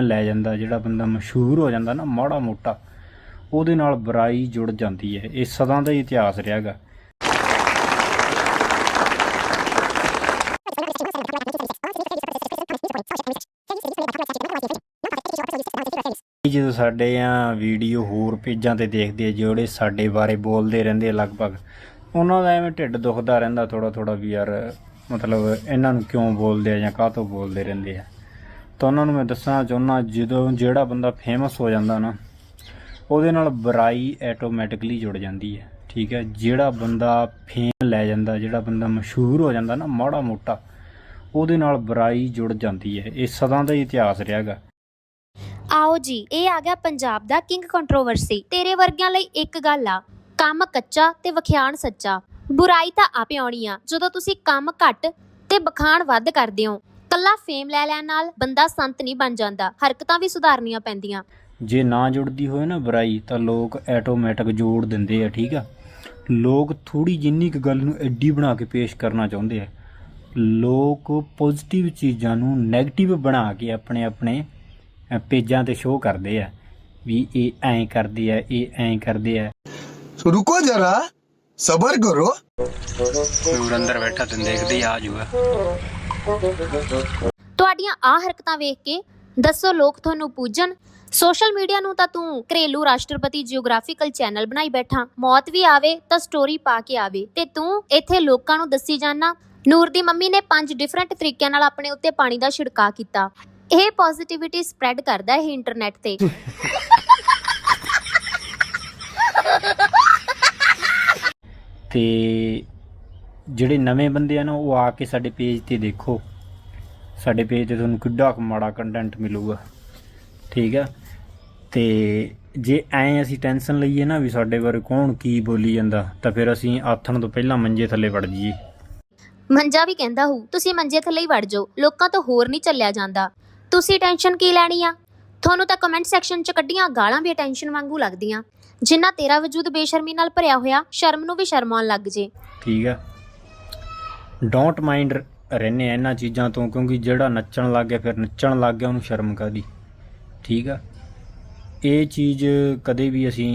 ਲੈ ਜਾਂਦਾ, ਜਿਹੜਾ ਬੰਦਾ ਮਸ਼ਹੂਰ ਹੋ ਜਾਂਦਾ ਨਾ, ਮਾੜਾ ਮੋਟਾ, ਉਹਦੇ ਨਾਲ ਬੁਰਾਈ ਜੁੜ ਜਾਂਦੀ ਹੈ। ਇਹ ਸਦਾ ਦਾ ਹੀ ਇਤਿਹਾਸ ਰਿਹਾਗਾ। ਜਦੋਂ ਸਾਡੇ ਆ ਵੀਡੀਓ ਹੋਰ ਪੇਜਾਂ ਤੇ ਦੇਖਦੇ ਆ, ਜਿਹੜੇ ਸਾਡੇ ਬਾਰੇ ਬੋਲਦੇ ਰਹਿੰਦੇ ਆ ਲਗਭਗ, ਉਹਨਾਂ ਦਾ ਐਵੇਂ ਢਿੱਡ ਦੁਖਦਾ ਰਹਿੰਦਾ ਥੋੜਾ ਥੋੜਾ ਵੀ ਯਾਰ, ਮਤਲਬ ਇਹਨਾਂ ਨੂੰ ਕਿਉਂ ਬੋਲਦੇ ਆ ਜਾਂ ਕਾਹ ਤੋਂ ਬੋਲਦੇ ਰਹਿੰਦੇ ਆ। ਤਾਂ ਉਹਨਾਂ ਨੂੰ ਮੈਂ ਦੱਸਣਾ ਚਾਹੁੰਦਾ, ਜਦੋਂ ਜਿਹੜਾ ਬੰਦਾ ਫੇਮਸ ਹੋ ਜਾਂਦਾ ਨਾ, ਉਹਦੇ ਨਾਲ ਬੁਰਾਈ ਆਟੋਮੈਟਿਕਲੀ ਜੁੜ ਜਾਂਦੀ ਹੈ, ਠੀਕ ਹੈ? ਜਿਹੜਾ ਬੰਦਾ ਫੇਮ ਲੈ ਜਾਂਦਾ, ਜਿਹੜਾ ਬੰਦਾ ਮਸ਼ਹੂਰ ਹੋ ਜਾਂਦਾ ਨਾ, ਮਾੜਾ ਮੋਟਾ, ਉਹਦੇ ਨਾਲ ਬੁਰਾਈ ਜੁੜ ਜਾਂਦੀ ਹੈ। ਇਹ ਸਦਾ ਦਾ ਇਤਿਹਾਸ ਰਿਹਾਗਾ। ਆਓ ਜੀ, ਇਹ ਆ ਗਿਆ ਪੰਜਾਬ ਦਾ ਕਿੰਗ ਕੰਟਰੋਵਰਸੀ ਤੇਰੇ ਵਰਗਿਆਂ ਲਈ ਇੱਕ ਗੱਲ ਆ, ਕੰਮ ਕੱਚਾ ਤੇ ਵਖਿਆਣ ਸੱਚਾ। ਬੁਰਾਈ ਤਾਂ ਆਪੇ ਆਉਣੀ ਆ, ਜਦੋਂ ਤੁਸੀਂ ਕੰਮ ਘੱਟ ਤੇ ਬਖਾਣ ਵੱਧ ਕਰਦੇ ਹੋ। ਕੱਲਾ ਫੇਮ ਲੈ ਲੈਣ ਨਾਲ ਬੰਦਾ ਸੰਤ ਨਹੀਂ ਬਣ ਜਾਂਦਾ ਹਰਕਤਾਂ ਵੀ ਸੁਧਾਰਨੀਆਂ ਪੈਂਦੀਆਂ। ਜੇ ਨਾ ਜੁੜਦੀ ਹੋਏ ਨਾ ਬੁਰਾਈ ਤਾਂ ਲੋਕ ਆਟੋਮੈਟਿਕ ਜੋੜ ਦਿੰਦੇ ਆ ਠੀਕ ਆ? ਲੋਕ ਥੋੜੀ ਜਿੰਨੀ ਕੁ ਗੱਲ ਨੂੰ ਐਡੀ ਬਣਾ ਕੇ ਪੇਸ਼ ਕਰਨਾ ਚਾਹੁੰਦੇ ਆ। ਲੋਕ ਪੋਜ਼ਿਟਿਵ ਚੀਜ਼ਾਂ ਨੂੰ 네ਗੇਟਿਵ ਬਣਾ ਕੇ ਆਪਣੇ ਆਪਣੇ ਪੇਜਾਂ ਤੇ ਸ਼ੋਅ ਕਰਦੇ ਆ ਵੀ ਇਹ ਐਂ ਕਰਦੇ ਆ ਇਹ ਐਂ ਕਰਦੇ ਆ। ਰੁਕੋ ਜਰਾ ਸਬਰ ਕਰੋ। ਨੂਰ ਅੰਦਰ ਬੈਠਾ ਤੈਨੂੰ ਦੇਖਦੀ ਆ ਜੂਗਾ। ਤੁਹਾਡੀਆਂ ਆ ਹਰਕਤਾਂ ਵੇਖ ਕੇ ਦੱਸੋ, ਲੋਕ ਤੁਹਾਨੂੰ ਪੂਜਣ। ਸੋਸ਼ਲ ਮੀਡੀਆ ਨੂੰ ਤਾਂ ਤੂੰ ਘਰੇਲੂ ਰਾਸ਼ਟਰਪਤੀ ਜੀਓਗ੍ਰਾਫੀਕਲ ਚੈਨਲ ਬਣਾਈ ਬੈਠਾ। ਮੌਤ ਵੀ ਆਵੇ ਤਾਂ ਸਟੋਰੀ ਪਾ ਕੇ ਆਵੇ। ਤੇ ਤੂੰ ਇੱਥੇ ਲੋਕਾਂ ਨੂੰ ਦੱਸੀ ਜਾਣਾ ਨੂਰ ਦੀ ਮੰਮੀ ਨੇ ਪੰਜ ਡਿਫਰੈਂਟ ਤਰੀਕਿਆਂ ਨਾਲ ਆਪਣੇ ਉੱਤੇ ਪਾਣੀ ਦਾ ਛਿੜਕਾ ਕੀਤਾ। ਇਹ ਪੋਜ਼ਿਟਿਵਿਟੀ ਸਪਰੈਡ ਕਰਦਾ ਹੈ ਇੰਟਰਨੈਟ ਤੇ। ਤੇ ਜਿਹੜੇ ਨਵੇਂ ਬੰਦੇ ਆ ਨਾ ਉਹ ਆ ਕੇ ਸਾਡੇ ਪੇਜ ਤੇ ਦੇਖੋ। ਸਾਡੇ ਪੇਜ ਤੇ ਤੁਹਾਨੂੰ ਕਿੱਡਾ ਕੁ ਮਾੜਾ ਕੰਟੈਂਟ ਮਿਲੂਗਾ। ਠੀਕ ਆ? ਤੇ ਜੇ ਐਂ ਅਸੀਂ ਟੈਨਸ਼ਨ ਲਈਏ ਨਾ ਵੀ ਸਾਡੇ ਬਾਰੇ ਕੌਣ ਕੀ ਬੋਲੀ ਜਾਂਦਾ ਤਾਂ ਫਿਰ ਅਸੀਂ ਆਥਣ ਤੋਂ ਪਹਿਲਾਂ ਮੰਜੇ ਥੱਲੇ ਵੜ ਜਾਈਏ। ਮੰਜਾ ਵੀ ਕਹਿੰਦਾ ਹੂ ਤੁਸੀਂ ਮੰਜੇ ਥੱਲੇ ਹੀ ਵੜ ਜਾਓ ਲੋਕਾਂ ਤੋਂ ਹੋਰ ਨਹੀਂ ਚੱਲਿਆ ਜਾਂਦਾ। ਤੁਸੀਂ ਟੈਨਸ਼ਨ ਕੀ ਲੈਣੀ ਆ? ਤੁਹਾਨੂੰ ਤਾਂ ਕਮੈਂਟ ਸੈਕਸ਼ਨ 'ਚ ਕੱਢੀਆਂ ਗਾਲਾਂ ਵੀ ਟੈਨਸ਼ਨ ਵਾਂਗੂ ਲੱਗਦੀਆਂ। ਜਿੰਨਾ ਤੇਰਾ ਵਜੂਦ ਬੇਸ਼ਰਮੀ ਨਾਲ ਭਰਿਆ ਹੋਇਆ ਸ਼ਰਮ ਨੂੰ ਵੀ ਸ਼ਰਮ ਆਉਣ ਲੱਗ ਜੇ। ਠੀਕ ਆ? ਡੋਂਟ ਮਾਈਂਡ ਰਹਿੰਦੇ ਆ ਇਹਨਾਂ ਚੀਜ਼ਾਂ ਤੋਂ ਕਿਉਂਕਿ ਜਿਹੜਾ ਨੱਚਣ ਲੱਗ ਗਿਆ ਫਿਰ ਨੱਚਣ ਲੱਗ ਗਿਆ ਉਹਨੂੰ ਸ਼ਰਮ ਕਾਦੀ ਠੀਕ ਆ? ਇਹ ਚੀਜ਼ ਕਦੇ ਵੀ ਅਸੀਂ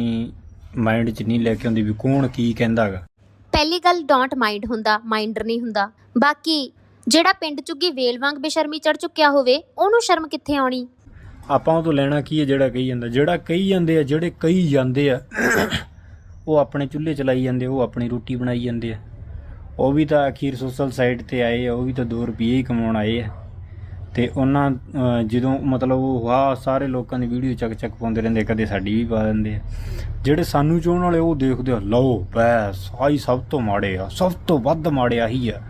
ਮਾਈਂਡ 'ਚ ਨਹੀਂ ਲੈ ਕੇ ਆਉਂਦੀ ਵੀ ਕੌਣ ਕੀ ਕਹਿੰਦਾਗਾ। ਪਹਿਲੀ ਗੱਲ ਡੋਂਟ ਮਾਈਂਡ ਹੁੰਦਾ ਮਾਈਂਡਰ ਨਹੀਂ ਹੁੰਦਾ। ਬਾਕੀ ਜਿਹੜਾ ਪਿੰਡ ਚੁੱਗੀ ਵੇਲ ਵਾਂਗ ਬੇਸ਼ਰਮੀ ਚੜ ਚੁੱਕਿਆ ਹੋਵੇ ਉਹਨੂੰ ਸ਼ਰਮ ਕਿੱਥੇ ਆਉਣੀ? ਆਪਾਂ ਉਹ ਤੋਂ ਲੈਣਾ ਕੀ ਹੈ ਜਿਹੜਾ ਕਹੀ ਜਾਂਦਾ? ਜਿਹੜਾ ਕਹੀ ਜਾਂਦੇ ਆ ਜਿਹੜੇ ਕਹੀ ਜਾਂਦੇ ਆ ਉਹ ਆਪਣੇ ਚੁੱਲ੍ਹੇ ਚਲਾਈ ਜਾਂਦੇ ਉਹ ਆਪਣੀ ਰੋਟੀ ਬਣਾਈ ਜਾਂਦੇ ਆ। ਉਹ ਵੀ ਤਾਂ ਅਖੀਰ ਸੋਸ਼ਲ ਸਾਈਟ ਤੇ ਆਏ ਆ, ਉਹ ਵੀ ਤਾਂ 2 ਰੁਪਏ ਹੀ ਕਮਾਉਣ ਆਏ ਆ। ਤੇ ਉਹਨਾਂ ਜਦੋਂ ਮਤਲਬ ਉਹ ਵਾਹ ਸਾਰੇ ਲੋਕਾਂ ਦੀ ਵੀਡੀਓ ਚੱਕ ਚੱਕ ਪਾਉਂਦੇ ਰਹਿੰਦੇ, ਕਦੇ ਸਾਡੀ ਵੀ ਪਾ ਦਿੰਦੇ ਆ। ਜਿਹੜੇ ਸਾਨੂੰ ਚਾਹਣ ਵਾਲੇ ਉਹ ਦੇਖਦੇ ਆ, ਲਓ ਬੈਸ, ਆਹੀ ਸਭ ਤੋਂ ਮਾੜੇ ਆ, ਸਭ ਤੋਂ ਵੱਧ ਮਾੜੇ ਆਹੀ ਆ।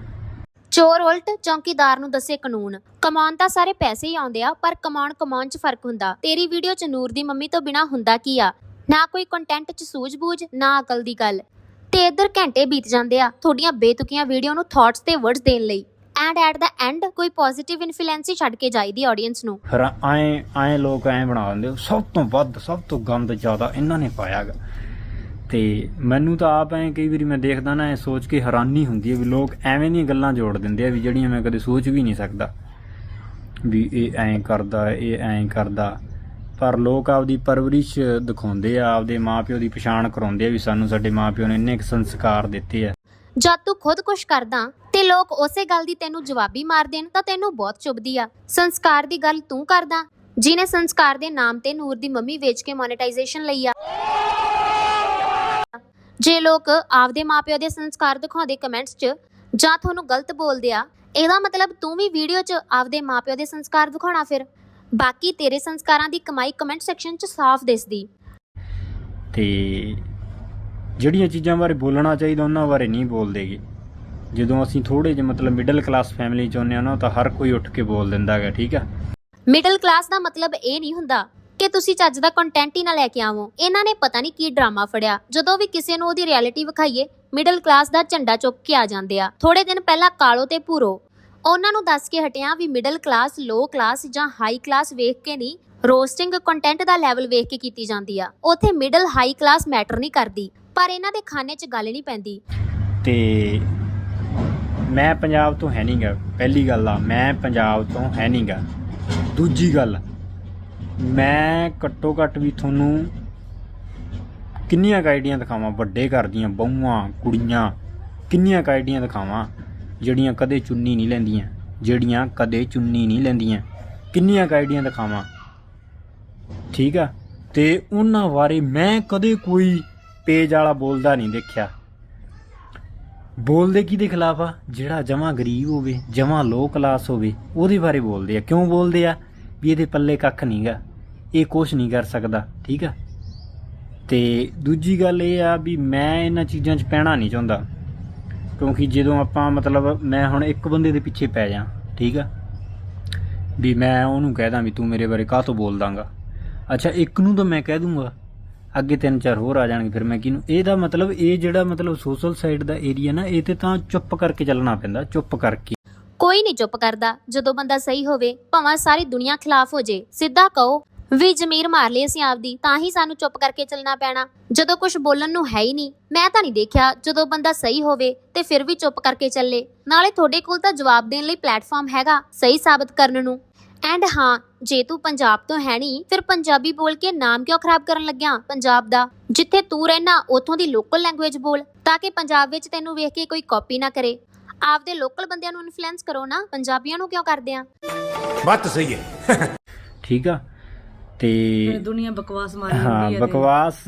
ਚੋਰ ਉਲਟ ਚੌਂਕੀਦਾਰ ਨੂੰ ਦੱਸੇ ਕਾਨੂੰਨ। ਕਮਾਉਣ ਤਾਂ ਸਾਰੇ ਪੈਸੇ ਹੀ ਆਉਂਦੇ ਆ, ਪਰ ਕਮਾਉਣ ਕਮਾਉਣ 'ਚ ਫ਼ਰਕ ਹੁੰਦਾ। ਤੇਰੀ ਵੀਡੀਓ 'ਚ ਨੂਰ ਦੀ ਮੰਮੀ ਤੋਂ ਬਿਨਾ ਹੁੰਦਾ ਕੀ ਆ? ਨਾ ਕੋਈ ਕੰਟੈਂਟ 'ਚ ਸੂਝ-ਬੂਝ, ਨਾ ਅਕਲ ਦੀ ਗੱਲ। ਤੇ ਇੱਧਰ ਘੰਟੇ ਬੀਤ ਜਾਂਦੇ ਆ ਤੁਹਾਡੀਆਂ ਬੇਤੁਕੀਆਂ ਵੀਡੀਓ ਨੂੰ ਥਾਟਸ ਤੇ ਵਰਡਸ ਦੇਣ ਲਈ। ਐਂਡ ਐਟ ਦਾ ਐਂਡ ਕੋਈ ਪੋਜ਼ਿਟਿਵ ਇਨਫਲੂਐਂਸ ਹੀ ਛੱਡ ਕੇ ਜਾਈਦੀ ਆਡੀਅנס ਨੂੰ। ਫਿਰ ਐਂ ਐਂ ਲੋਕ ਐਂ ਬਣਾ ਦਿੰਦੇ ਸਭ ਤੋਂ ਵੱਧ, ਸਭ ਤੋਂ ਗੰਦ ਜ਼ਿਆਦਾ ਇਹਨਾਂ ਨੇ ਪਾਇਆਗਾ ਤੇ ਮੈਨੂੰ ਤਾਂ ਆਪ ਐਂ ਕਈ ਵਾਰੀ ਮੈਂ ਦੇਖਦਾ ਨਾ ਇਹ ਸੋਚ ਕੇ ਹੈਰਾਨੀ ਹੁੰਦੀ ਹੈ ਵੀ ਲੋਕ ਐਵੇਂ ਦੀਆਂ ਗੱਲਾਂ ਜੋੜ ਦਿੰਦੇ ਆ ਵੀ ਜਿਹੜੀਆਂ ਮੈਂ ਕਦੇ ਸੋਚ ਵੀ ਨਹੀਂ ਸਕਦਾ। ਵੀ ਇਹ ਐਂ ਕਰਦਾ, ਇਹ ਐਂ ਕਰਦਾ। ਪਰ ਲੋਕ ਆਪਦੀ ਪਰਵਰਿਸ਼ ਦਿਖਾਉਂਦੇ ਆ, ਆਪਦੇ ਮਾਪਿਓ ਦੀ ਪਛਾਣ ਕਰਾਉਂਦੇ ਆ ਵੀ ਸਾਨੂੰ ਸਾਡੇ ਮਾਪਿਓ ਨੇ ਇੰਨੇ ਸੰਸਕਾਰ ਦਿੱਤੇ ਆ। ਜਦ ਤੂੰ ਖੁਦ ਕੁਛ ਕਰਦਾ ਤੇ ਲੋਕ ਉਸੇ ਗੱਲ ਦੀ ਤੈਨੂੰ ਜਵਾਬੀ ਮਾਰ ਦੇਣ, ਤਾਂ ਤੈਨੂੰ ਬਹੁਤ ਚੁਭਦੀ ਆ। ਸੰਸਕਾਰ ਦੀ ਗੱਲ ਤੂੰ ਕਰਦਾ, ਜਿਨੇ ਸੰਸਕਾਰ ਦੇ ਨਾਮ ਤੇ ਨੂਰ ਦੀ ਮੰਮੀ ਵੇਚ ਕੇ ਮੋਨੇਟਾਈਜੇਸ਼ਨ ਲਈ ਆ। ਜੇ ਲੋਕ ਆਪਦੇ ਮਾਪਿਓ ਦੇ ਸੰਸਕਾਰ ਦਿਖਾਉਂਦੇ ਕਮੈਂਟਸ 'ਚ, ਜਾਂ ਤੁਹਾਨੂੰ ਗਲਤ ਬੋਲਦੇ ਆ, ਇਹਦਾ ਮਤਲਬ ਤੂੰ ਵੀ ਵੀਡੀਓ 'ਚ ਆਪਦੇ ਮਾਪਿਓ ਦੇ ਸੰਸਕਾਰ ਦਿਖਾਉਣਾ ਫਿਰ। ਬਾਕੀ ਤੇਰੇ ਸੰਸਕਾਰਾਂ ਦੀ ਕਮਾਈ ਕਮੈਂਟ ਸੈਕਸ਼ਨ 'ਚ ਸਾਫ਼ ਦਿਸਦੀ। ਤੇ ਜਿਹੜੀਆਂ ਚੀਜ਼ਾਂ ਬਾਰੇ ਬੋਲਣਾ ਚਾਹੀਦਾ ਉਹਨਾਂ ਬਾਰੇ ਨਹੀਂ ਬੋਲਦੇਗੇ ਜਦੋਂ ਅਸੀਂ ਥੋੜੇ ਜਿਹੇ ਮਤਲਬ ਮਿਡਲ ਕਲਾਸ ਫੈਮਿਲੀ ਚ ਹੁੰਦੇ ਆ ਨਾ ਤਾਂ ਹਰ ਕੋਈ ਉੱਠ ਕੇ ਬੋਲ ਦਿੰਦਾ ਹੈਗਾ ਠੀਕ ਆ? ਮਿਡਲ ਕਲਾਸ ਦਾ ਮਤਲਬ ਇਹ ਨਹੀਂ ਹੁੰਦਾ ਕਿ ਤੁਸੀਂ ਚੱਜ ਦਾ ਕੰਟੈਂਟ ਹੀ ਨਾ ਲੈ ਕੇ ਆਵੋ। ਇਹਨਾਂ ਨੇ ਪਤਾ ਨਹੀਂ ਕੀ ਡਰਾਮਾ ਫੜਿਆ। ਜਦੋਂ ਵੀ ਕਿਸੇ ਨੂੰ ਉਹਦੀ ਰਿਐਲਿਟੀ ਵਿਖਾਈਏ ਮਿਡਲ ਕਲਾਸ ਦਾ ਝੰਡਾ ਚੁੱਕ ਕੇ ਆ ਜਾਂਦੇ ਆ। ਥੋੜੇ ਦਿਨ ਪਹਿਲਾਂ ਕਾਲੋ ਤੇ ਪੂਰੋ ਉਹਨਾਂ ਨੂੰ ਦੱਸ ਕੇ ਹਟਿਆ ਵੀ ਮਿਡਲ ਕਲਾਸ ਲੋ ਕਲਾਸ ਜਾਂ ਹਾਈ ਕਲਾਸ ਵੇਖ ਕੇ ਨਹੀਂ ਰੋਸਟਿੰਗ ਕੰਟੈਂਟ ਦਾ ਲੈਵਲ ਵੇਖ ਕੇ ਕੀਤੀ ਜਾਂਦੀ ਆ। ਉਥੇ ਮਿਡਲ ਹਾਈ ਕਲਾਸ ਮੈਟਰ ਨਹੀਂ ਕਰਦੀ, ਪਰ ਇਹਨਾਂ ਦੇ ਖਾਨੇ 'ਚ ਗੱਲ ਨਹੀਂ ਪੈਂਦੀ। ਤੇ ਮੈਂ ਪੰਜਾਬ ਤੋਂ ਹੈ ਨਹੀਂਗਾ ਪਹਿਲੀ ਗੱਲ ਆ, ਮੈਂ ਪੰਜਾਬ ਤੋਂ ਹੈ ਨਹੀਂਗਾ ਦੂਜੀ ਗੱਲ, ਮੈਂ ਘੱਟੋ ਘੱਟ ਵੀ ਤੁਹਾਨੂੰ ਕਿੰਨੀਆਂ ਕੁ ਦਿਖਾਵਾਂ, ਵੱਡੇ ਘਰ ਦੀਆਂ ਬਹੂਆਂ, ਕੁੜੀਆਂ, ਕਿੰਨੀਆਂ ਕੁ ਦਿਖਾਵਾਂ। ਜਿਹੜੀਆਂ ਕਦੇ ਚੁੰਨੀ ਨਹੀਂ ਲੈਂਦੀਆਂ, ਜਿਹੜੀਆਂ ਕਦੇ ਚੁੰਨੀ ਨਹੀਂ ਲੈਂਦੀਆਂ। ਕਿੰਨੀਆਂ ਕੁ ਆਈਡੀਆਂ ਦਿਖਾਵਾਂ? ਠੀਕ ਆ? ਤੇ ਉਹਨਾਂ ਬਾਰੇ ਮੈਂ ਕਦੇ ਕੋਈ ਪੇਜ ਵਾਲਾ ਬੋਲਦਾ ਨਹੀਂ ਦੇਖਿਆ। ਬੋਲਦੇ ਕਿਹਦੇ ਖਿਲਾਫ ਆ? ਜਿਹੜਾ ਜਮਾਂ ਗਰੀਬ ਹੋਵੇ, ਜਮਾਂ ਲੋ ਕਲਾਸ ਹੋਵੇ, ਉਹਦੇ ਬਾਰੇ ਬੋਲਦੇ ਆ। ਕਿਉਂ ਬੋਲਦੇ ਆ? ਵੀ ਇਹਦੇ ਪੱਲੇ ਕੱਖ ਨਹੀਂਗਾ ਇਹ ਕੁਝ ਨਹੀਂ ਕਰ ਸਕਦਾ, ਠੀਕ ਆ? ਤੇ ਦੂਜੀ ਗੱਲ ਇਹ ਆ ਵੀ ਮੈਂ ਇਹਨਾਂ ਚੀਜ਼ਾਂ 'ਚ ਪੈਣਾ ਨਹੀਂ ਚਾਹੁੰਦਾ। ਕਿਉਂਕਿ ਜਦੋਂ ਆਪਾਂ ਮਤਲਬ ਮੈਂ ਹੁਣ ਇੱਕ ਬੰਦੇ ਦੇ ਪਿੱਛੇ ਪੈ ਜਾ, ਠੀਕ ਆ? ਵੀ ਮੈਂ ਉਹਨੂੰ ਕਹਿ ਦਾਂ ਵੀ ਤੂੰ ਮੇਰੇ ਬਾਰੇ ਕਾਹ ਤੋਂ ਬੋਲ ਦਾਂਗਾ? ਅੱਛਾ, ਇੱਕ ਨੂੰ ਤਾਂ ਮੈਂ ਕਹਿ ਦੂੰਗਾ, ਅੱਗੇ ਤਿੰਨ ਚਾਰ ਹੋਰ ਆ ਜਾਣਗੇ, ਫਿਰ ਮੈਂ ਕਿਹਨੂੰ? ਇਹਦਾ ਮਤਲਬ ਇਹ ਜਿਹੜਾ ਮਤਲਬ ਸੋਸ਼ਲ ਸਾਈਡ ਦਾ ਏਰੀਆ ਨਾ, ਇਹ ਤੇ ਤਾਂ ਚੁੱਪ ਕਰਕੇ ਚੱਲਣਾ ਪੈਂਦਾ, ਚੁੱਪ ਕਰਕੇ। ਕੋਈ ਨਹੀਂ ਚੁੱਪ ਕਰਦਾ। ਜਦੋਂ ਬੰਦਾ ਸਹੀ ਹੋਵੇ, ਭਾਵੇਂ ਸਾਰੀ ਦੁਨੀਆ ਖਿਲਾਫ ਹੋ ਜੇ, ਸਿੱਧਾ ਕਹੋ ਵੀ ਜ਼ਮੀਰ ਮਾਰ ਲਈ ਅਸੀਂ ਆਪਦੀ ਤਾਂ ਹੀ ਸਾਨੂੰ ਚੁੱਪ ਕਰਕੇ ਚੱਲਣਾ ਪੈਣਾ। ਜਦੋਂ ਕੁਝ ਬੋਲਣ ਨੂੰ ਹੈ ਹੀ ਨਹੀਂ ਮੈਂ ਤਾਂ ਨਹੀਂ ਦੇਖਿਆ ਜਦੋਂ ਬੰਦਾ ਸਹੀ ਹੋਵੇ ਤੇ ਫਿਰ ਵੀ ਚੁੱਪ ਕਰਕੇ ਚੱਲੇ। ਨਾਲੇ ਤੁਹਾਡੇ ਕੋਲ ਤਾਂ ਜਵਾਬ ਦੇਣ ਲਈ ਪਲੇਟਫਾਰਮ ਹੈਗਾ ਸਹੀ ਸਾਬਤ ਕਰਨ ਨੂੰ। ਐਂਡ ਹਾਂ ਜੇ ਤੂੰ ਪੰਜਾਬ ਤੋਂ ਹੈ ਨਹੀਂ ਫਿਰ ਪੰਜਾਬੀ ਬੋਲ ਕੇ ਨਾਮ ਕਿਉਂ ਖਰਾਬ ਕਰਨ ਲੱਗਿਆ ਪੰਜਾਬ ਦਾ? ਜਿੱਥੇ ਤੂੰ ਰਹਿਣਾ ਉਥੋਂ ਦੀ ਲੋਕਲ ਲੈਂਗੁਏਜ ਬੋਲ ਤਾਂ ਕਿ ਪੰਜਾਬ ਵਿੱਚ ਤੈਨੂੰ ਵੇਖ ਕੇ ਕੋਈ ਕਾਪੀ ਨਾ ਕਰੇ। ਆਪਦੇ ਲੋਕਲ ਬੰਦਿਆਂ ਨੂੰ ਇਨਫਲੂਐਂਸ ਕਰੋ ਨਾ ਪੰਜਾਬੀਆਂ ਨੂੰ ਕਿਉਂ ਕਰਦੇ ਆ? ਬੱਤ ਸਹੀ ਹੈ। ਠੀਕ ਆ। ਤੇ ਦੁਨੀਆ ਬਕਵਾਸ ਮਾਰੀ ਹਾਂ ਜਾਂਦੀ ਹੈ ਬਕਵਾਸ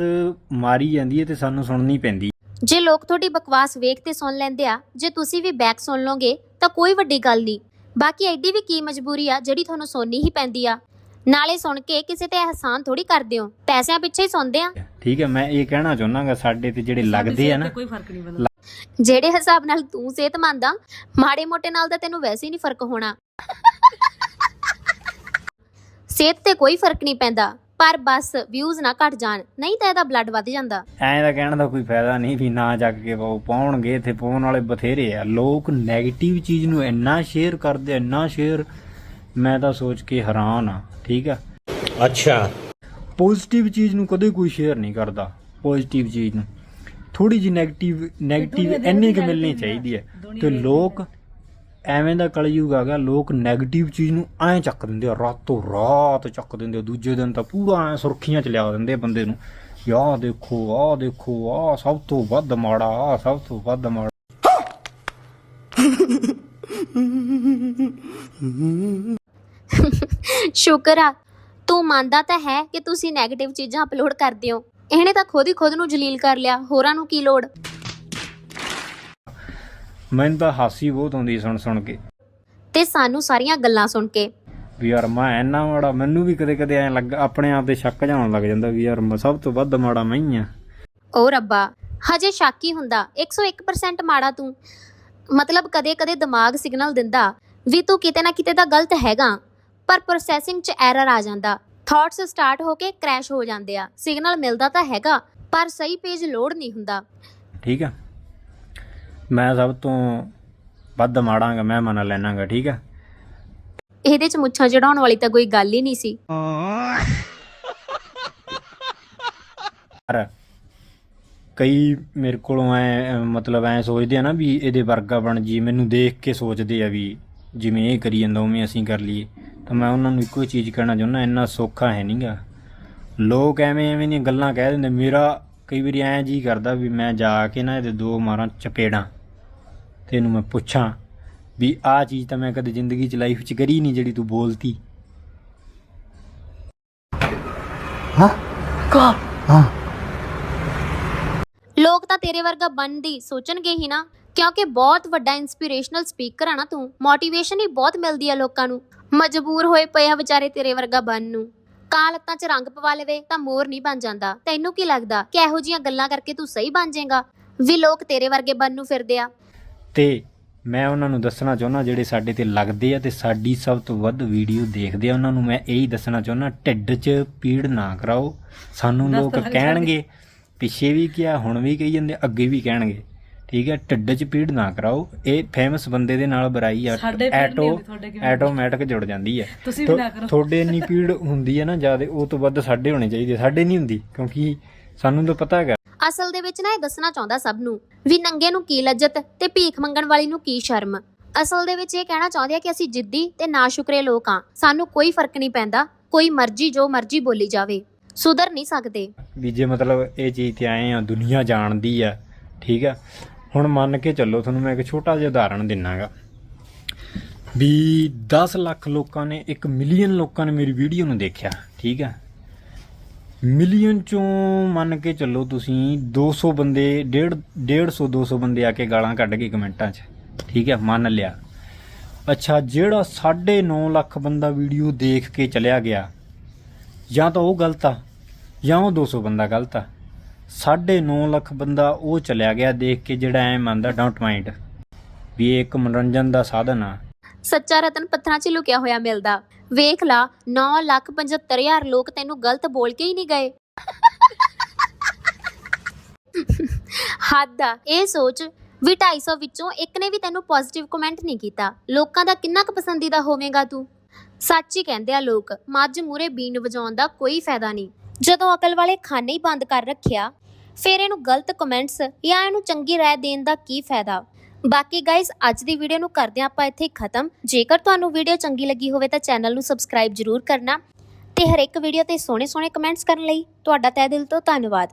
ਮਾਰੀ ਜਾਂਦੀ ਹੈ ਤੇ ਸਾਨੂੰ ਸੁਣਨੀ ਪੈਂਦੀ। ਜੇ ਲੋਕ ਤੁਹਾਡੀ ਬਕਵਾਸ ਵੇਖ ਤੇ ਸੁਣ ਲੈਂਦੇ ਆ ਜੇ ਤੁਸੀਂ ਵੀ ਬੈਕ ਸੁਣ ਲਓਗੇ ਤਾਂ ਕੋਈ ਵੱਡੀ ਗੱਲ ਨਹੀਂ। ਬਾਕੀ ਐਡੀ ਵੀ ਕੀ ਮਜਬੂਰੀ ਆ ਜਿਹੜੀ ਤੁਹਾਨੂੰ ਸੁਣਨੀ ਹੀ ਪੈਂਦੀ ਆ। ਨਾਲੇ ਸੁਣ ਕੇ ਕਿਸੇ ਤੇ ਅਹਿਸਾਨ ਥੋੜੀ ਕਰਦੇ ਹੋ। ਪੈਸਿਆਂ ਪਿੱਛੇ ਹੀ ਸੁਣਦੇ ਆ। ਠੀਕ ਹੈ ਮੈਂ ਇਹ ਕਹਿਣਾ ਚਾਹੁੰਦਾਗਾ ਸਾਡੇ ਤੇ ਜਿਹੜੇ ਲੱਗਦੇ ਆ ਨਾ ਕੋਈ ਫ਼ਰਕ ਨਹੀਂ ਪੈਂਦਾ। ਜਿਹੜੇ ਹਿਸਾਬ ਨਾਲ ਤੂੰ ਸਿਹਤਮੰਦ ਆ ਮਾੜੇ ਮੋਟੇ ਨਾਲ ਤਾਂ ਤੈਨੂੰ ਵੈਸੇ ਹੀ ਨਹੀਂ ਫ਼ਰਕ ਹੋਣਾ। ਸਿਹਤ ਤੇ ਕੋਈ ਫ਼ਰਕ ਨਹੀਂ ਪੈਂਦਾ ਪਰ ਬਸ ਵਿਊਜ਼ ਨਾ ਘਟ ਜਾਣ ਨਹੀਂ ਤਾਂ ਇਹਦਾ ਬਲੱਡ ਵੱਧ ਜਾਂਦਾ। ਐਂ ਦਾ ਕਹਿਣ ਦਾ ਕੋਈ ਫਾਇਦਾ ਨਹੀਂ ਵੀ ਨਾ ਜੱਗ ਕੇ ਪਾਉ ਪਾਉਣਗੇ ਇੱਥੇ ਪਾਉਣ ਵਾਲੇ ਬਥੇਰੇ ਆ। ਲੋਕ 네ਗੇਟਿਵ ਚੀਜ਼ ਨੂੰ ਇੰਨਾ ਸ਼ੇਅਰ ਕਰਦੇ ਇੰਨਾ ਸ਼ੇਅਰ ਮੈਂ ਤਾਂ ਸੋਚ ਕੇ ਹੈਰਾਨ ਆ ਠੀਕ ਆ? ਅੱਛਾ। ਪੋਜ਼ਿਟਿਵ ਚੀਜ਼ ਨੂੰ ਕਦੇ ਕੋਈ ਸ਼ੇਅਰ ਨਹੀਂ ਕਰਦਾ ਪੋਜ਼ਿਟਿਵ ਚੀਜ਼ ਨੂੰ। ਥੋੜੀ ਜਿਹੀ 네ਗੇਟਿਵ 네ਗੇਟਿਵ ਇੰਨੀ ਕੁ ਮਿਲਣੀ ਚਾਹੀਦੀ ਹੈ ਤੇ ਲੋਕ ਐਵੇਂ ਦਾ ਕਲਯੁਗ ਆ ਗਿਆ, ਲੋਕ 네ਗੇਟਿਵ ਚੀਜ਼ ਨੂੰ ਐਂ ਚੱਕ ਦਿੰਦੇ ਆ, ਰਾਤੋਂ ਰਾਤ ਚੱਕ ਦਿੰਦੇ ਆ, ਦੂਜੇ ਦਿਨ ਤਾਂ ਪੂਰਾ ਐਂ ਸੁਰਖੀਆਂ ਚ ਲਿਆ ਦਿੰਦੇ ਆ ਬੰਦੇ ਨੂੰ। ਯਾ ਦੇਖੋ ਆਹ ਦੇਖੋ ਆਹ ਸਭ ਤੋਂ ਵੱਧ ਮਾੜਾ ਆਹ ਸਭ ਤੋਂ ਵੱਧ ਮਾੜਾ। ਸ਼ੁਕਰ ਆ, ਤੂੰ ਮੰਨਦਾ ਤਾਂ ਹੈ ਕਿ ਤੁਸੀਂ 네ਗੇਟਿਵ ਚੀਜ਼ਾਂ ਅਪਲੋਡ ਕਰਦੇ ਹੋ। ਇਹਨੇ ਤਾਂ ਖੁਦ ਹੀ ਖੁਦ ਨੂੰ ਜਲੀਲ ਕਰ ਲਿਆ, ਹੋਰਾਂ ਨੂੰ ਕੀ ਲੋੜ? ਮੈਨੂੰ ਤਾਂ ਹਾਸੀ ਬਹੁਤ ਆਉਂਦੀ ਸੁਣ ਸੁਣ ਕੇ। ਤੇ ਸਾਨੂੰ ਸਾਰੀਆਂ ਗੱਲਾਂ ਸੁਣ ਕੇ। ਵੀ ਯਾਰ ਮੈਂ ਇੰਨਾ ਮਾੜਾ ਮੈਨੂੰ ਵੀ ਕਦੇ ਕਦੇ ਐਂ ਲੱਗ ਆਪਣੇ ਆਪ ਤੇ ਸ਼ੱਕ ਜਾਣ ਲੱਗ ਜਾਂਦਾ ਵੀ ਯਾਰ ਮੈਂ ਸਭ ਤੋਂ ਵੱਧ ਮਾੜਾ ਮੈਂ ਹੀ ਆ ਓ ਰੱਬਾ ਹਜੇ ਸ਼ੱਕ ਹੀ ਹੁੰਦਾ 101% ਮਾੜਾ ਤੂੰ। ਮਤਲਬ ਕਦੇ-ਕਦੇ ਦਿਮਾਗ ਸਿਗਨਲ ਦਿੰਦਾ ਵੀ ਤੂੰ ਕਿਤੇ ਨਾ ਕਿਤੇ ਤਾਂ ਗਲਤ ਹੈਗਾ ਪਰ ਪ੍ਰੋਸੈਸਿੰਗ 'ਚ ਐਰਰ ਆ ਜਾਂਦਾ। ਥਾਟਸ ਸਟਾਰਟ ਹੋ ਕੇ ਕ੍ਰੈਸ਼ ਹੋ ਜਾਂਦੇ ਆ ਸਿਗਨਲ ਮਿਲਦਾ ਤਾਂ ਹੈਗਾ ਪਰ ਸਹੀ ਪੇਜ ਲੋਡ ਨਹੀਂ ਹੁੰਦਾ। ਠੀਕ ਆ। ਮੈਂ ਸਭ ਤੋਂ ਵੱਧ ਮਾੜਾਂਗਾ ਮੈਂ ਮੰਨ ਲੈਣਾਗਾ ਠੀਕ ਆ? ਇਹਦੇ 'ਚ ਮੁੱਛਾਂ ਚੜਾਉਣ ਵਾਲੀ ਤਾਂ ਕੋਈ ਗੱਲ ਹੀ ਨਹੀਂ ਸੀ। ਪਰ ਕਈ ਮੇਰੇ ਕੋਲੋਂ ਐ ਮਤਲਬ ਐ ਸੋਚਦੇ ਆ ਨਾ ਵੀ ਇਹਦੇ ਵਰਗਾ ਬਣ ਜੀ ਮੈਨੂੰ ਦੇਖ ਕੇ ਸੋਚਦੇ ਆ ਵੀ ਜਿਵੇਂ ਇਹ ਕਰੀ ਜਾਂਦਾ ਉਵੇਂ ਅਸੀਂ ਕਰ ਲਈਏ। ਤਾਂ ਮੈਂ ਉਹਨਾਂ ਨੂੰ ਇੱਕੋ ਹੀ ਚੀਜ਼ ਕਹਿਣਾ ਚਾਹੁੰਦਾ ਇੰਨਾ ਸੌਖਾ ਹੈ ਨਹੀਂਗਾ ਲੋਕ ਐਵੇਂ ਐਵੇਂ ਦੀਆਂ ਗੱਲਾਂ ਕਹਿ ਦਿੰਦੇ ਮੇਰਾ ਕਈ ਵਾਰੀ ਐਂ ਜੀ ਕਰਦਾ ਵੀ ਮੈਂ ਜਾ ਕੇ ਨਾ ਇਹਦੇ ਦੋ ਮਾਰਾਂ ਚਪੇੜਾਂ। ਤੇ ਇਹਨੂੰ ਮੈਂ ਪੁੱਛਾਂ ਵੀ ਆਹ ਚੀਜ਼ ਤਾਂ ਮੈਂ ਕਦੇ ਜ਼ਿੰਦਗੀ 'ਚ ਲਾਈਫ 'ਚ ਕਰੀ ਨਹੀਂ ਜਿਹੜੀ ਤੂੰ ਬੋਲਤੀ। ਲੋਕ ਤਾਂ ਤੇਰੇ ਵਰਗਾ ਬਣਨ ਦੀ ਸੋਚਣਗੇ ਹੀ ਨਾ ਕਿਉਂਕਿ ਬਹੁਤ ਵੱਡਾ ਇਨਸਪੀਰੇਸ਼ਨਲ ਸਪੀਕਰ ਆ ਨਾ ਤੂੰ। ਮੋਟੀਵੇਸ਼ਨ ਹੀ ਬਹੁਤ ਮਿਲਦੀ ਆ ਲੋਕਾਂ ਨੂੰ। ਮਜਬੂਰ ਹੋਏ ਪਏ ਆ ਵਿਚਾਰੇ ਤੇਰੇ ਵਰਗਾ ਬਣਨ ਨੂੰ। ਕਾਂ ਲੱਤਾਂ 'ਚ ਰੰਗ ਪਵਾ ਲਵੇ ਤਾਂ ਮੋਰ ਨਹੀਂ ਬਣ ਜਾਂਦਾ। ਤੈਨੂੰ ਕੀ ਲੱਗਦਾ ਕਿ ਇਹੋ ਜੀਆਂ ਗੱਲਾਂ ਕਰਕੇ ਤੂੰ ਸਹੀ ਬਣ ਜਾਏਗਾ? ਵੀ ਲੋਕ ਤੇਰੇ ਵਰਗੇ ਬਣਨ ਨੂੰ ਫਿਰਦੇ ਆ। ਤੇ ਮੈਂ ਉਹਨਾਂ ਨੂੰ ਦੱਸਣਾ ਚਾਹੁੰਦਾ ਜਿਹੜੇ ਸਾਡੇ ਤੇ ਲੱਗਦੇ ਆ ਤੇ ਸਾਡੀ ਸਭ ਤੋਂ ਵੱਧ ਵੀਡੀਓ ਦੇਖਦੇ ਆ ਉਹਨਾਂ ਨੂੰ ਮੈਂ ਇਹੀ ਦੱਸਣਾ ਚਾਹੁੰਦਾ ਢਿੱਡ 'ਚ ਪੀੜ ਨਾ ਕਰਾਓ। ਸਾਨੂੰ ਲੋਕ ਕਹਿਣਗੇ ਪਿੱਛੇ ਵੀ ਕਿਹਾ ਹੁਣ ਵੀ ਕਹੀ ਜਾਂਦੇ ਅੱਗੇ ਵੀ ਕਹਿਣਗੇ। ਠੀਕ ਹੈ ਢਿੱਡ 'ਚ ਪੀੜ ਨਾ ਕਰਾਓ। ਇਹ ਫੇਮਸ ਬੰਦੇ ਦੇ ਨਾਲ ਬੁਰਾਈ ਆ ਐਟੋ ਆਟੋਮੈਟਿਕ ਜੁੜ ਜਾਂਦੀ ਹੈ ਤੁਸੀਂ ਵੀ ਨਾ ਕਰੋ। ਤੁਹਾਡੇ ਇੰਨੀ ਪੀੜ ਹੁੰਦੀ ਹੈ ਨਾ ਜ਼ਿਆਦਾ ਉਹ ਤੋਂ ਵੱਧ ਸਾਡੇ ਹੋਣੇ ਚਾਹੀਦੇ ਸਾਡੇ ਨਹੀਂ ਹੁੰਦੀ ਕਿਉਂਕਿ ਸਾਨੂੰ ਤਾਂ ਪਤਾ ਹੈਗਾ। ਅਸਲ ਦੇ ਵਿੱਚ ਨਾ ਇਹ ਦੱਸਣਾ ਚਾਹੁੰਦਾ ਸਭ ਨੂੰ ਵੀ ਨੰਗੇ ਨੂੰ ਕੀ ਲੱਜਤ ਤੇ ਭੀਖ ਮੰਗਣ ਵਾਲੀ ਨੂੰ ਕੀ ਸ਼ਰਮ। ਅਸਲ ਦੇ ਵਿੱਚ ਇਹ ਕਹਿਣਾ ਚਾਹੁੰਦੇ ਆ ਕਿ ਅਸੀਂ ਜਿੱਦੀ ਤੇ ਨਾ ਲੋਕ ਆ ਸਾਨੂੰ ਕੋਈ ਫ਼ਰਕ ਨਹੀਂ ਪੈਂਦਾ। ਕੋਈ ਮਰਜ਼ੀ ਜੋ ਮਰਜ਼ੀ ਬੋਲੀ ਜਾਵੇ। ਸੁਧਰ ਨਹੀਂ ਸਕਦੇ। ਵੀ ਜੇ ਮਤਲਬ ਇਹ ਚੀਜ਼ ਤੇ ਆਏ ਆ, ਦੁਨੀਆ ਜਾਣਦੀ ਆ, ਠੀਕ ਆ। ਹੁਣ ਮੰਨ ਕੇ ਚੱਲੋ, ਤੁਹਾਨੂੰ ਮੈਂ ਇੱਕ ਛੋਟਾ ਜਿਹਾ ਉਦਾਹਰਣ ਦਿੰਨਾਗਾ। ਵੀ 10 ਲੱਖ ਲੋਕਾਂ ਨੇ 1 ਮਿਲੀਅਨ ਲੋਕਾਂ ਨੇ ਮੇਰੀ ਵੀਡੀਓ ਨੂੰ ਦੇਖਿਆ, ਠੀਕ ਆ। ਮਿਲੀਅਨ ਚੋਂ ਮੰਨ ਕੇ ਚੱਲੋ ਤੁਸੀਂ 200 ਬੰਦੇ 1.5 150 200 ਬੰਦੇ ਆ ਕੇ ਗਾਲਾਂ ਕੱਢ ਕੇ ਕਮੈਂਟਾਂ 'ਚ, ਠੀਕ ਹੈ, ਮੰਨ ਲਿਆ। ਅੱਛਾ, ਜਿਹੜਾ 9.5 ਲੱਖ ਬੰਦਾ ਵੀਡੀਓ ਦੇਖ ਕੇ ਚਲਿਆ ਗਿਆ, ਜਾਂ ਤਾਂ ਉਹ ਗਲਤ ਆ, ਜਾਂ ਉਹ 200 ਬੰਦਾ ਗਲਤ ਆ। 9.5 ਲੱਖ ਬੰਦਾ ਉਹ ਚਲਿਆ ਗਿਆ ਦੇਖ ਕੇ ਜਿਹੜਾ ਐ ਮੰਨਦਾ ਡੋਂਟ ਮਾਈਂਡ, ਵੀ ਇਹ ਇੱਕ ਮਨੋਰੰਜਨ ਦਾ ਸਾਧਨ ਆ। ਸੱਚਾ ਰਤਨ ਪੱਥਰਾਂ 'ਚ ਲੁਕਿਆ ਹੋਇਆ ਮਿਲਦਾ। ਵੇਖ ਲਾ 975000 ਲੋਕ ਤੈਨੂੰ ਗਲਤ ਬੋਲ ਕੇ ਹੀ ਨਹੀਂ ਗਏ। ਹੱਦ ਆ, ਇਹ ਸੋਚ ਵੀ 250 ਵਿੱਚੋਂ ਇੱਕ ਨੇ ਵੀ ਤੈਨੂੰ ਪੋਜ਼ਿਟਿਵ ਕਮੈਂਟ ਨਹੀਂ ਕੀਤਾ। ਲੋਕਾਂ ਦਾ ਕਿੰਨਾ ਕੁ ਪਸੰਦੀਦਾ ਹੋਵੇਂਗਾ ਤੂੰ? ਸੱਚ ਹੀ ਕਹਿੰਦੇ ਆ ਲੋਕ, ਮੱਝ ਮੂਰੇ ਬੀਨ ਵਜਾਉਣ ਦਾ ਕੋਈ ਫਾਇਦਾ ਨਹੀਂ। ਜਦੋਂ ਅਕਲ ਵਾਲੇ ਖਾਨੇ ਹੀ ਬੰਦ ਕਰ ਰੱਖਿਆ, ਫਿਰ ਇਹਨੂੰ ਗਲਤ ਕਮੈਂਟਸ ਜਾਂ ਇਹਨੂੰ ਚੰਗੀ ਰਾਏ ਦੇਣ ਦਾ ਕੀ ਫਾਇਦਾ? ਬਾਕੀ ਗਾਇਸ ਅੱਜ ਦੀ ਵੀਡੀਓ ਨੂੰ ਕਰਦੇ ਆਪਾਂ ਇੱਥੇ ਖਤਮ। ਜੇਕਰ ਤੁਹਾਨੂੰ ਵੀਡੀਓ ਚੰਗੀ ਲੱਗੀ ਹੋਵੇ ਤਾਂ ਚੈਨਲ ਨੂੰ ਸਬਸਕ੍ਰਾਈਬ ਜ਼ਰੂਰ ਕਰਨਾ ਤੇ ਹਰ ਇੱਕ ਵੀਡੀਓ ਤੇ ਸੋਹਣੇ ਸੋਹਣੇ ਕਮੈਂਟਸ ਕਰਨ ਲਈ ਤੁਹਾਡਾ ਤਹਿ ਦਿਲ ਤੋਂ ਧੰਨਵਾਦ।